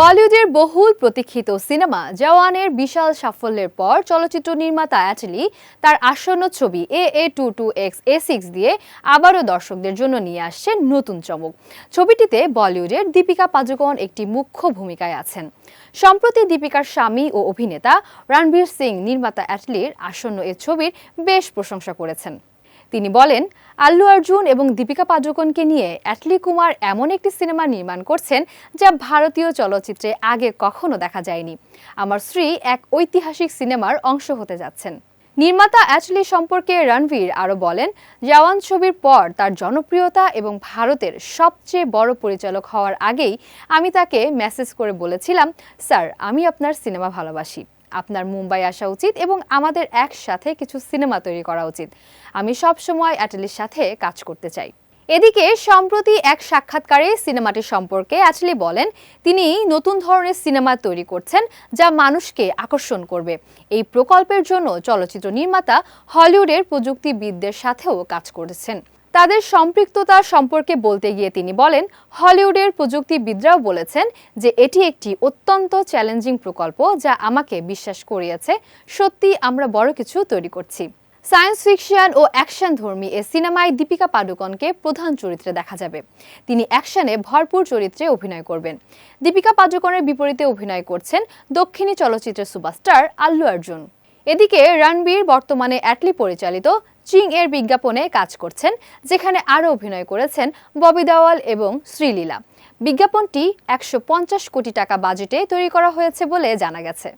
বলিউডের বহুল প্রতীক্ষিত সিনেমা জওয়ানের বিশাল সাফল্যের পর চলচ্চিত্র নির্মাতা অ্যাটলি তার আসন্ন ছবি A A two two X A six দিয়ে আবারও দর্শকদের জন্য নিয়ে আসছে নতুন চমক। ছবিটিতে বলিউডের দীপিকা পাজুকন একটি মুখ্য ভূমিকায় আছেন। সম্প্রতি দীপিকার স্বামী ও অভিনেতা রণবীর সিং নির্মাতা অ্যাটলির আসন্ন এ ছবির বেশ প্রশংসা করেছেন। তিনি বলেন, আল্লু অর্জুন এবং দীপিকা পাডুকোনকে নিয়ে অ্যাটলি কুমার এমন একটি সিনেমা নির্মাণ করছেন যা ভারতীয় চলচ্চিত্রে আগে কখনো দেখা যায়নি। আমার স্ত্রী এক ঐতিহাসিক সিনেমার অংশ হতে যাচ্ছেন। নির্মাতা অ্যাটলি সম্পর্কে রণবীর আরও বলেন, জওয়ান ছবির পর তার জনপ্রিয়তা এবং ভারতের সবচেয়ে বড় পরিচালক হওয়ার আগেই আমি তাকে মেসেজ করে বলেছিলাম, স্যার, আমি আপনার সিনেমা ভালোবাসি। আপনার মুম্বাই আসা উচিত এবং আমাদের একসাথে কিছু সিনেমা তৈরি করা উচিত। আমি সব সময় অ্যাটলির সাথে কাজ করতে চাই। এদিকে, সম্প্রতি এক সাক্ষাৎকারে সিনেমাটি সম্পর্কে অ্যাটলি বলেন, তিনি নতুন ধরনের সিনেমা তৈরি করছেন যা মানুষকে আকর্ষণ করবে। এই প্রকল্পের জন্য চলচ্চিত্র নির্মাতা হলিউডের প্রযুক্তিবিদদের সাথেও কাজ করেছেন। তাদের সম্পৃক্ততা সম্পর্কে বলতে গিয়ে তিনি বলেন, হলিউডের প্রযুক্তিবিদরাও বলেছেন যে এটি একটি অত্যন্ত চ্যালেঞ্জিং প্রকল্প যা আমাকে বিশ্বাস করিয়েছে, সত্যি আমরা বড় কিছু তৈরি করছি। সায়েন্স ফিকশন ও অ্যাকশন ধর্মী এ সিনেমায় দীপিকা পাডুকনকে প্রধান চরিত্রে দেখা যাবে। তিনি অ্যাকশনে ভরপুর চরিত্রে অভিনয় করবেন। দীপিকা পাডুকনের বিপরীতে অভিনয় করছেন দক্ষিণী চলচ্চিত্রের সুপারস্টার আল্লু অর্জুন। এদিকে রণবীর বর্তমানে অ্যাটলি পরিচালিত চিং এর বিজ্ঞাপনে কাজ করছেন, যেখানে আরও অভিনয় করেছেন ববি দেওয়াল এবং শ্রীলীলা। বিজ্ঞাপনটি একশো পঞ্চাশ কোটি টাকা বাজেটে তৈরি করা হয়েছে বলে জানা গেছে।